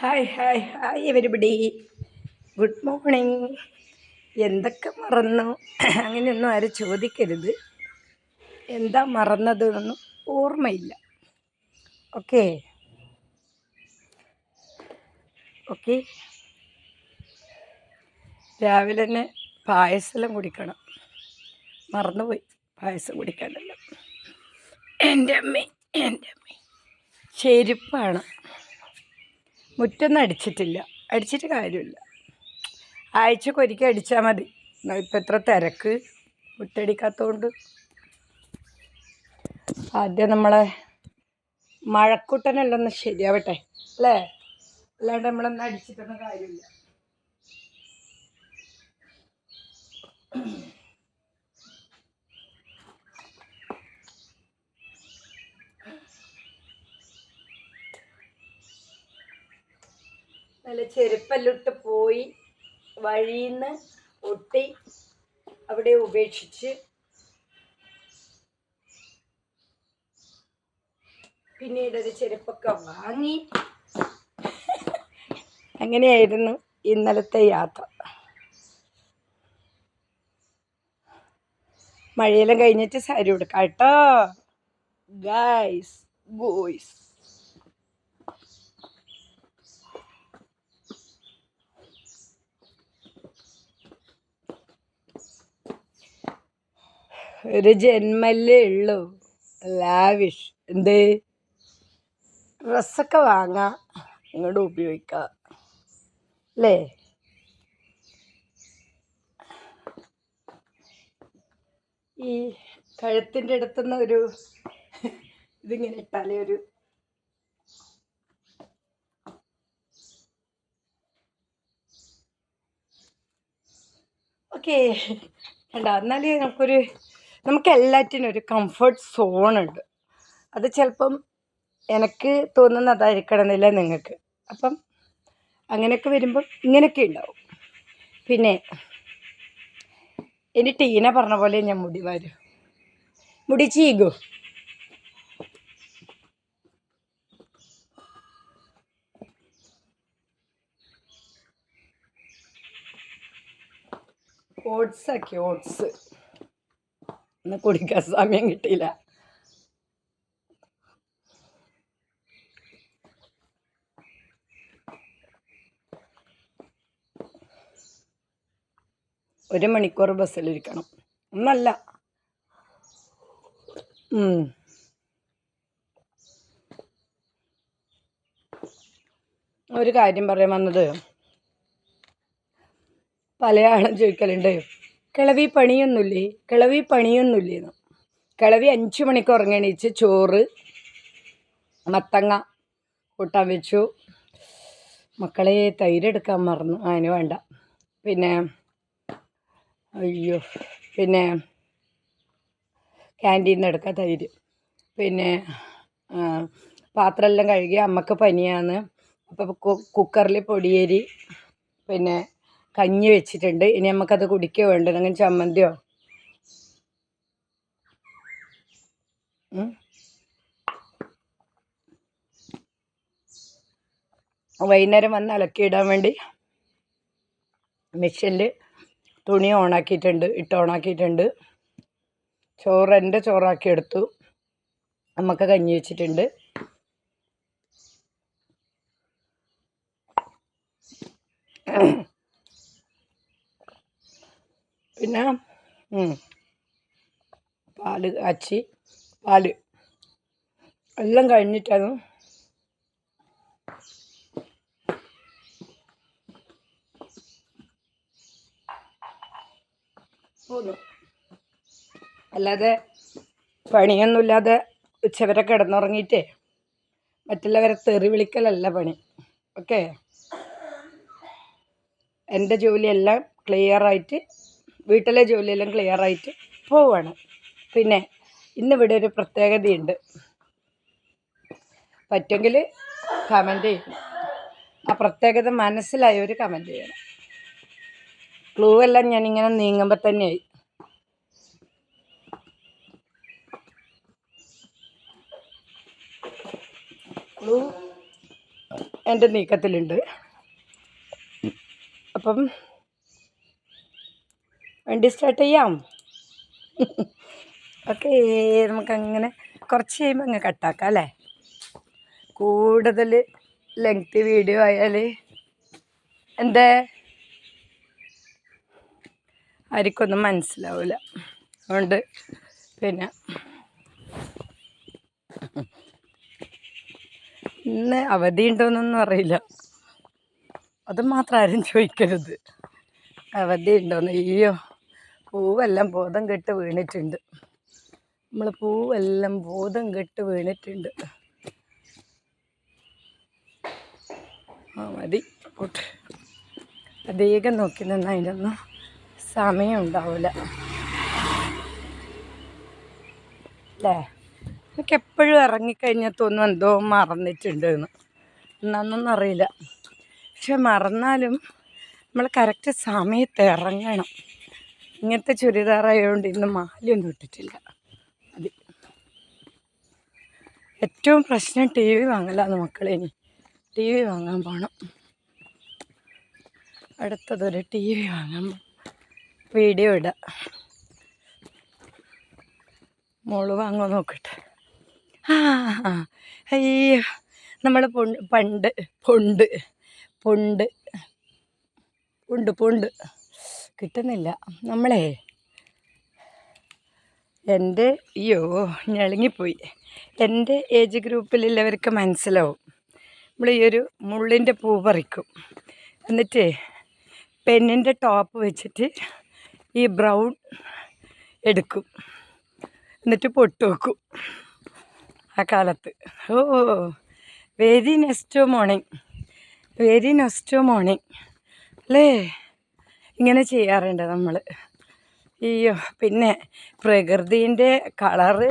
Hi hi hi everybody good morning എന്തൊക്കെ മറന്നു? അങ്ങനെയൊന്നും ആരും ചോദിക്കരുത്. എന്താ മറന്നത് എന്നൊന്നും ഓർമ്മയില്ല. ഓക്കെ ഓക്കെ രാവിലെ തന്നെ പായസമെല്ലാം കുടിക്കണം. മറന്നുപോയി പായസം കുടിക്കാനല്ല. എന്റെ അമ്മ എന്റെ അമ്മ. ചെരുപ്പാണ്. മുറ്റൊന്നും അടിച്ചിട്ടില്ല. അടിച്ചിട്ട് കാര്യമില്ല. ആഴ്ചക്ക് ഒരിക്കൽ അടിച്ചാൽ മതി. ഇപ്പം എത്ര തിരക്ക്. മുറ്റടിക്കാത്തതുകൊണ്ട് ആദ്യം നമ്മളെ മഴക്കുട്ടനെല്ലാം ഒന്ന് ശരിയാവട്ടെ. അല്ലേ? അല്ലാണ്ട് നമ്മളൊന്നും അടിച്ചിട്ടൊന്നും കാര്യമില്ല. നല്ല ചെരുപ്പല്ലിട്ട് പോയി വഴിന്ന് ഒട്ടി അവിടെ ഉപേക്ഷിച്ച്. പിന്നീട് ഒരു ചെരുപ്പൊക്കെ വാങ്ങി. അങ്ങനെയായിരുന്നു ഇന്നലത്തെ യാത്ര. മഴയെല്ലാം കഴിഞ്ഞിട്ട് സാരി കൊടുക്കാം കേട്ടോ? ഗായ്സ് ബോയ്സ് ഒരു ജന്മല്ലേ ഉള്ളൂ. ലാവിഷ് എന്ത്? ഡ്രസ്സൊക്കെ വാങ്ങാം. ഇങ്ങോട്ട് ഉപയോഗിക്കാം. അല്ലേ? ഈ കഴുത്തിന്റെ അടുത്തുനിന്ന് ഒരു ഇതിങ്ങനെ ഇട്ടാലേ ഒരു ഓക്കെ. കണ്ടോ? എന്നാലേ നമുക്കൊരു നമുക്ക് എല്ലാറ്റിനും ഒരു കംഫർട്ട് സോണുണ്ട് അത് ചിലപ്പം എനിക്ക് തോന്നുന്ന എന്നില്ല നിങ്ങൾക്ക് അപ്പം അങ്ങനെയൊക്കെ വരുമ്പം ഇങ്ങനെയൊക്കെ ഉണ്ടാവും. പിന്നെ ഇനി ടീന പറഞ്ഞ പോലെ ഞാൻ മുടി വരും. മുടി ചീകോ. ഓട്സ് ആക്കി ഓട്സ്. ഇന്ന് കുടിക്കാൻ സമയം കിട്ടിയില്ല. ഒരു മണിക്കൂർ ബസ്സിലിരിക്കണം. ഒന്നല്ല. ഒരു കാര്യം പറയാൻ വന്നത്. പല ആളും ചോദിക്കലുണ്ട്. കിളവി പണിയൊന്നുമില്ലേ കിളവി പണിയൊന്നുമില്ലേന്ന് കിളവി അഞ്ച് മണിക്ക് ഉറങ്ങണീച്ച് ചോറ് മത്തങ്ങ കൂട്ടാൻ വെച്ചു. മക്കളെ തൈരെടുക്കാൻ മറന്നു. അതിന് വേണ്ട. പിന്നെ അയ്യോ പിന്നെ ക്യാന്റീനിൽ എടുക്കാം തൈര്. പിന്നെ പാത്രമെല്ലാം കഴുകി അമ്മയ്ക്ക് പനിയാണ്. അപ്പോൾ കുക്കറിൽ പൊടിയേരി പിന്നെ കഞ്ഞി വെച്ചിട്ടുണ്ട്. ഇനി നമുക്കത് കുടിക്കുക വേണ്ട അങ്ങനെ ചമ്മന്തിയോ. വൈകുന്നേരം വന്ന് അലക്കിയിടാൻ വേണ്ടി മെഷീനിൽ തുണി ഓണാക്കിയിട്ടുണ്ട്. ഇട്ട് ഓണാക്കിയിട്ടുണ്ട്. ചോറ് എന്റെ ചോറാക്കി എടുത്തു. നമുക്ക് കഞ്ഞി വെച്ചിട്ടുണ്ട്. പിന്നെ പാൽ കാച്ചി പാൽ. എല്ലാം കഴിഞ്ഞിട്ടാണ്. പോന്നു. അല്ലാതെ പണിയൊന്നുമില്ലാതെ ഉച്ചവരെ കിടന്നുറങ്ങിയിട്ടേ മറ്റുള്ളവരെ തെറി വിളിക്കലല്ല പണി. ഓക്കെ എന്റെ ജോലിയെല്ലാം ക്ലിയറായിട്ട് വീട്ടിലെ ജോലിയെല്ലാം ക്ലിയറായിട്ട് പോവാണ്. പിന്നെ ഇന്നിവിടെ ഒരു പ്രത്യേകതയുണ്ട്. പറ്റുമെങ്കിൽ കമന്റ് ചെയ്യണം. ആ പ്രത്യേകത മനസ്സിലായവർ കമന്റ് ചെയ്യണം. ക്ലൂ എല്ലാം ഞാനിങ്ങനെ നീങ്ങുമ്പോൾ തന്നെയായി. ക്ലൂ എന്റെ നീക്കത്തിലുണ്ട്. അപ്പം വണ്ടി സ്റ്റാർട്ട് ചെയ്യാം. ഓക്കെ നമുക്കങ്ങനെ കുറച്ച് കഴിയുമ്പോൾ അങ്ങ് കട്ടാക്കാം അല്ലേ? കൂടുതൽ ലെങ്ത് വീഡിയോ ആയാൽ എന്താ? ആർക്കൊന്നും മനസ്സിലാവില്ല അതുകൊണ്ട് പിന്നെ ഇന്ന് അവധി ഉണ്ടോയെന്നൊന്നും അറിയില്ല. അത് മാത്രം ആരും ചോദിക്കരുത്. അവധി ഉണ്ടോയെന്ന് അയ്യോ. പൂവെല്ലാം ബോധം കെട്ട് വീണിട്ടുണ്ട്. നമ്മൾ പൂവെല്ലാം ബോധം കെട്ട് വീണിട്ടുണ്ട്. ആ മതി. പോട്ടെ. അധികം നോക്കി നിന്നാൽ അതിനൊന്നും സമയം ഉണ്ടാവില്ല അല്ലേ? എനിക്ക് എപ്പോഴും ഇറങ്ങിക്കഴിഞ്ഞാൽ തോന്നും എന്തോ മറന്നിട്ടുണ്ട് എന്ന് എന്നൊന്നും അറിയില്ല. പക്ഷെ മറന്നാലും നമ്മൾ കറക്റ്റ് സമയത്ത് ഇറങ്ങണം. ഇങ്ങനത്തെ ചുരിദാറായതുകൊണ്ട് ഇന്ന് മാലയൊന്നും ഇട്ടിട്ടില്ല. അത് ഏറ്റവും പ്രശ്നം ടി വി വാങ്ങലാന്ന് മക്കളെ ഇനി. ടി വി വാങ്ങാൻ പോകണം അടുത്തതൊരു ടി വി വാങ്ങാൻ വീഡിയോ ഇടാം. മോൾ വാങ്ങുമോ നോക്കട്ടെ. ആ. അയ്യോ നമ്മൾ പൊണ്ട് പണ്ട് പൊണ്ട് പൊണ്ട് പൊണ്ട് പൊണ്ട്. കിട്ടുന്നില്ല. നമ്മളെ. എന്റെ അയ്യോ ഞെളുങ്ങിപ്പോയി എന്റെ ഏജ് ഗ്രൂപ്പിലുള്ളവർക്ക് മനസ്സിലാവും. നമ്മൾ ഈ ഒരു മുള്ളിന്റെ പൂ പറിക്കും. എന്നിട്ട് പെന്നിന്റെ ടോപ്പ് വെച്ചിട്ട് ഈ ബ്രൗൺ എടുക്കും. എന്നിട്ട് പൊട്ട് വെക്കും ആ കാലത്ത്. ഓ very next morning very next morning അല്ലേ? ഇങ്ങനെ ചെയ്യാറുണ്ട് നമ്മൾ അയ്യോ പിന്നെ പ്രകൃതിന്റെ കളറ്